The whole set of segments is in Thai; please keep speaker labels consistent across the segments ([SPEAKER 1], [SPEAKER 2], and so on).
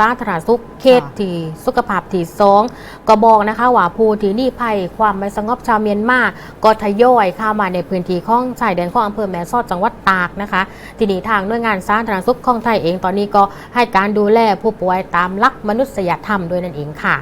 [SPEAKER 1] สาธารณสุขเขตที่สุขภาพที่สองก็บอกนะคะว่าผู้ที่หนี่ภัยความไม่สงบชาวเมียนมาก็ทยอยเข้ามาในพื้นที่ของชายแดนของอำเภอแม่สอดจังหวัดตากนะคะ ทีนี้ทางหน่วยงานสาธารณสุขของไทยเองตอนนี้ก็ให้การดูแลผู้ป่วยตามหลักมนุษยธรรมด้วยนั่นเองค่ะ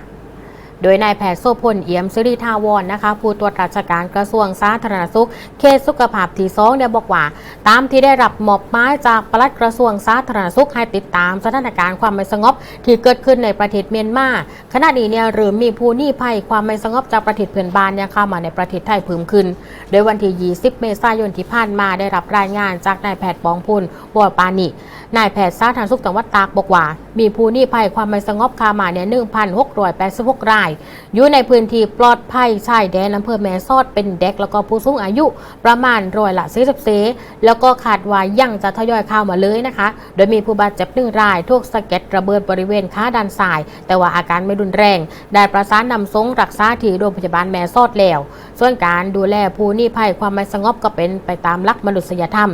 [SPEAKER 1] โดยนายแพทย์โซพลเอี่ยมสิริทาวรนะคะ ผู้ตรวจราชการกระทรวงสาธารณสุข เขตสุขภาพที่สองเนี่ยบอกว่า ตามที่ได้รับมอบหมายจากปลัดกระทรวงสาธารณสุขให้ติดตามสถานการณ์ความไม่สงบ ที่เกิดขึ้นในประเทศเมียนมาขณะนี้เนี่ยเริ่มมีผู้หนี้ภัยความไม่สงบจากประเทศเพื่อนบ้านเนี่ยเข้ามาในประเทศไทยเพิ่มขึ้น โดยวันที่ 20 เมษายนที่ผ่านมาได้รับรายงานจากนายแพทย์ปองพุนวอปานินายแพทย์สาธารณสุขจังหวัดตากบอกว่า มีผู้หนี้ภัยความไม่สงบเข้ามาเนี่ย1,686รายอยู่ในพื้นที่ปลอดภัยชายแดนอำเภอแม่สอดเป็นเด็กแล้วก็ผู้สูงอายุประมาณร้อยละ40เซแล้วก็คาดว่ายังจะทยอยเข้ามาเลยนะคะ โดยมีผู้บาดเจ็บหนึ่งรายถูกสะเก็ดระเบิดบริเวณขาด้านซ้าย แต่ว่าอาการไม่รุนแรง ได้ประสานนำส่งรักษาที่โรงพยาบาลแม่สอดแล้ว ส่วนการดูแลผู้นี้ภัยความไม่สงบก็เป็นไปตามหลักมนุษยธรรม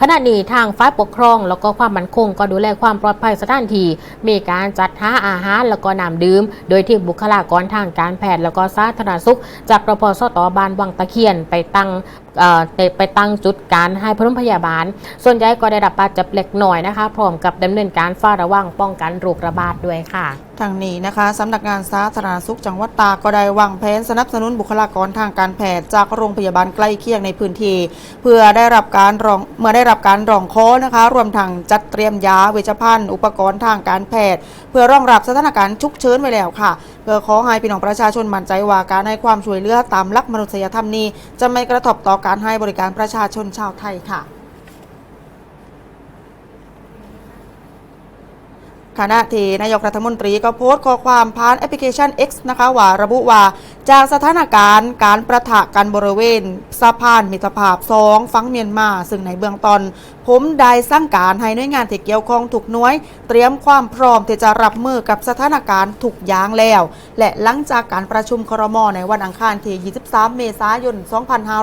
[SPEAKER 1] ขณะนี้ทางฝ่ายปกครอง แล้วก็ความมั่นคงก็ดูแลความปลอดภัยสถานที่มีการจัดหาอาหารแล้วก็น้ำดื่ม โดยที่บุคลากรทางการแพทย์แล้วก็สาธารณสุข จากรพสตบานวังตะเคียน ไปตั้งไปตั้งจุดการให้พรุ่พยาบาล ส่วนใหญ่ก็ได้รับบาดเจ็บเล็กน้อยนะคะพร้อมกับดำเนินการเฝ้าระวังป้องกันโรคระบาดด้วยค่ะ
[SPEAKER 2] ทางนี้นะคะสำนักงานสาธารณสุขจังหวัดตากก็ได้วางแผนสนับสนุนบุคลากรทางการแพทย์จากโรงพยาบาลใกล้เคียงในพื้นที่เพื่อได้รับการรองเมื่อได้รับการรองขอนะคะ รวมทั้งจัดเตรียมยาเวชภัณฑ์อุปกรณ์ทางการแพทย์ เพื่อรองรับสถานการณ์ฉุกเฉินไว้แล้วค่ะ เพื่อขอให้พี่น้องประชาชนมั่นใจว่าการให้ความช่วยเหลือตามหลักมนุษยธรรมนี้ จะไม่กระทบต่อการให้บริการประชาชนชาวไทยค่ะขณะที่นายกรัฐมนตรีก็โพสต์ข้อความผ่านแอปพลิเคชัน X นะคะว่าระบุว่า จากสถานการณ์การประทะกันบริเวณสะพานมิตรภาพสองฝั่งเมียนมา ซึ่งในเบื้องต้นผมได้สั่งการให้หน่วยงานที่เกี่ยวข้องทุกหน่วย เตรียมความพร้อมที่จะรับมือกับสถานการณ์ทุกอย่างแล้ว และหลังจากการประชุมครมในวันอังคารที่ 23 เมษายน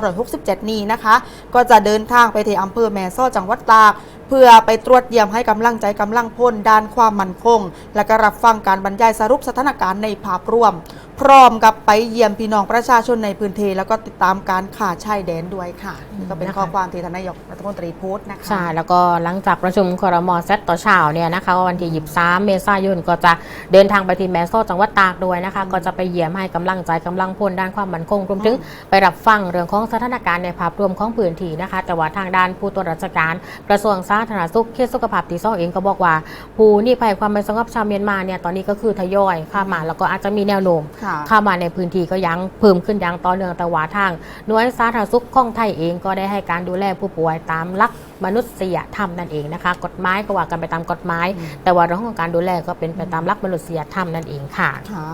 [SPEAKER 2] 2567 นี้นะคะ ก็จะเดินทางไปที่อำเภอแม่สอจังหวัดตากเพื่อไปตรวจเยี่ยมให้กำลังใจกำลังพลด้านความมั่นคง และก็รับฟังการบรรยายสรุปสถานการณ์ในภาพรวม พร้อมกับไปเยี่ยมพี่น้องประชาชนในพื้นที่แล้วก็ติดตามการข่าชายแดนด้วยค่ะนี่ก็เป็น
[SPEAKER 1] นะคะ
[SPEAKER 2] ข้อความที่ทานนายกรัฐมนตรีโพสต์นะคะ
[SPEAKER 1] ใช่แล้วก็หลังจากประชุมครมเซตต่อเช้าเนี่ยนะคะวันที่23เมษายนก็จะเดินทางไปที่แมสโซจังหวัดตากด้วยนะคะ ก็จะไปเยี่ยมให้กำลังใจกำลังพลด้านความมั่นคงรวมถึงไปรับฟังเรื่องของสถานการณ์ในภาพรวมของพื้นที่นะคะ แต่ว่าทางด้านผู้ตรวจราชการกระทรวงสาธารณสุขเขตสุขภาพที่สองเองก็บอกว่า ผู้หนี่ภัยความไม่สงบชาวเมียนมาเนี่ยตอนนี้ก็คือทยอยเข้ามาแล้วก็อาจจะมีแนวโน้ม
[SPEAKER 2] ค่ะ
[SPEAKER 1] เข้ามาในพื้นที่ก็ยังเพิ่มขึ้นอย่างต่อเนื่องแต่ว่าทางหน่วยสาธารณสุขของไทยเองก็ได้ให้การดูแลผู้ป่วยตามหลักมนุษยธรรมนั่นเองนะคะ กฎหมายก็ว่ากันไปตามกฎหมาย แต่ว่าเรื่องของการดูแลก็เป็นไปตามหลักมนุษยธรรมนั่นเองค่ะ
[SPEAKER 2] ค่ะ